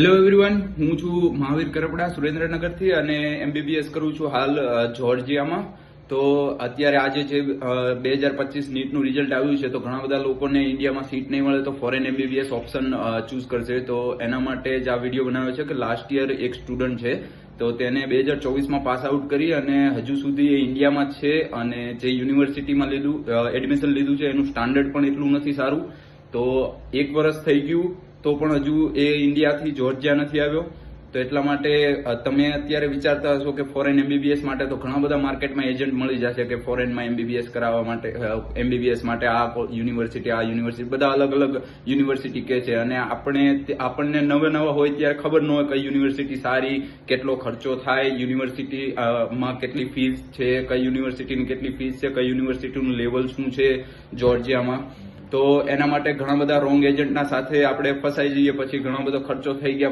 Hello everyone હું છું મહાવીર કરપડા, સુરેન્દ્રનગરથી અને એમબીબીએસ કરું છું હાલ જોર્જિયામાં. તો અત્યારે આજે જે બે હજાર પચીસ નીટનું રિઝલ્ટ આવ્યું છે, તો ઘણા બધા લોકોને ઇન્ડિયામાં સીટ નહીં મળે તો ફોરેન એમબીબીએસ ઓપ્શન ચૂઝ કરશે. તો એના માટે જ આ વીડિયો બનાવ્યો છે કે લાસ્ટ યર એક સ્ટુડન્ટ છે, તો તેને બે હજાર ચોવીસમાં પાસ આઉટ કરી અને હજુ સુધી એ ઇન્ડિયામાં છે અને જે યુનિવર્સિટીમાં લીધું એડમિશન લીધું છે, એનું સ્ટાન્ડર્ડ પણ એટલું નથી સારું. તો એક વર્ષ થઈ ગયું તો પણ હજુ એ ઇન્ડિયાથી જોર્જિયા નથી આવ્યો. તો એટલા માટે તમે અત્યારે વિચારતા હશો કે ફોરેન એમબીબીએસ માટે તો ઘણા બધા માર્કેટમાં એજન્ટ મળી જશે કે ફોરેનમાં એમબીબીએસ કરાવવા માટે એમબીબીએસ માટે આ યુનિવર્સિટી આ યુનિવર્સિટી બધા અલગ અલગ યુનિવર્સિટી કે છે. અને આપણે આપણને નવા નવા હોય ત્યારે ખબર ન હોય કઈ યુનિવર્સિટી સારી, કેટલો ખર્ચો થાય યુનિવર્સિટી માં કેટલી ફીસ છે, કઈ યુનિવર્સિટીની કેટલી ફીસ છે, કઈ યુનિવર્સિટીનું લેવલ શું છે, જોર્જિયામાં. તો એના માટે ઘણા બધા રોંગ એજન્ટના સાથે આપણે ફસાઈ જઈએ, પછી ઘણો બધો ખર્ચો થઈ ગયા